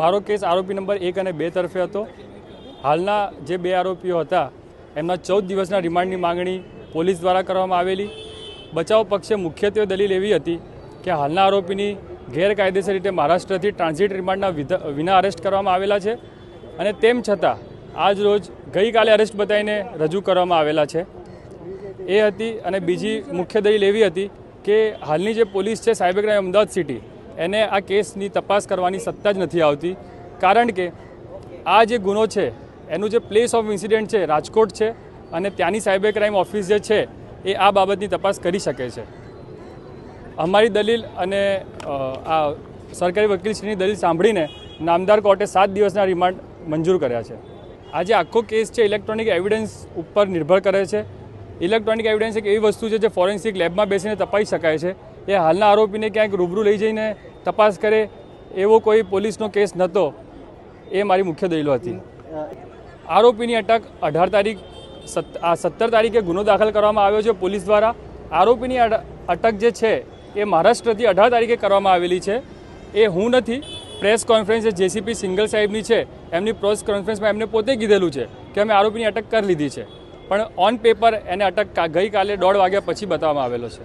મારો કેસ આરોપી નંબર એક અને બે તરફે હતો. હાલના જે બે આરોપીઓ હતા, એમના ચૌદ દિવસના રિમાન્ડની માંગણી પોલીસ દ્વારા કરવામાં આવેલી. બચાવ પક્ષે મુખ્યત્વે દલીલ એવી હતી કે હાલના આરોપીની ગેરકાયદેસર રીતે મહારાષ્ટ્રથી ટ્રાન્ઝિટ રિમાન્ડના વિના અરેસ્ટ કરવામાં આવેલા છે અને તેમ છતાં આજ રોજ ગઈકાલે અરેસ્ટ બતાવીને રજૂ કરવામાં આવેલા છે. એ હતી અને બીજી મુખ્ય દલીલ એવી હતી કે હાલની જે પોલીસ છે સાયબર ક્રાઇમ અમદાવાદ સિટી એને આ કેસની તપાસ કરવાની સત્તા જ નથી આવતી. કારણ કે આ જે ગુનો છે, એનું જે પ્લેસ ઓફ ઇન્સિડન્ટ છે, રાજકોટ છે, અને ત્યાંની સાયબર ક્રાઇમ ઓફિસ જે છે, એ આ બાબતની તપાસ કરી શકે છે. અમારી દલીલ અને આ સરકારી વકીલશ્રીની દલીલ સાંભળીને નામદાર કોર્ટે સાત દિવસના રિમાન્ડ મંજૂર કર્યા છે. આજે આખો કેસ છે ઇલેક્ટ્રોનિક એવિડન્સ ઉપર નિર્ભર કરે છે. ઇલેક્ટ્રોનિક એવિડન્સ એક એવી વસ્તુ છે જે ફોરેન્સિક લેબમાં બેસીને તપાઈ શકાય છે. એ હાલના આરોપીને ક્યાંક રૂબરૂ લઈ જઈને તપાસ કરે એવો કોઈ પોલીસનો કેસ નહોતો. એ મારી મુખ્ય દલીલો હતી. આરોપીની અટક અઢાર તારીખ આ સત્તર તારીખે ગુનો દાખલ કરવામાં આવ્યો છે પોલીસ દ્વારા. આરોપીની અટક જે છે એ મહારાષ્ટ્રથી અઢાર તારીખે કરવામાં આવેલી છે. એ હું નથી, પ્રેસ કોન્ફરન્સ જે જેસીપી સિંગલ સાહેબની છે, એમની પ્રેસ કોન્ફરન્સમાં એમને પોતે કીધેલું છે કે અમે આરોપીની અટક કરી લીધી છે. પણ ઓન પેપર એને અટક ગઈકાલે દોઢ વાગ્યા પછી બતાવવામાં આવેલો છે.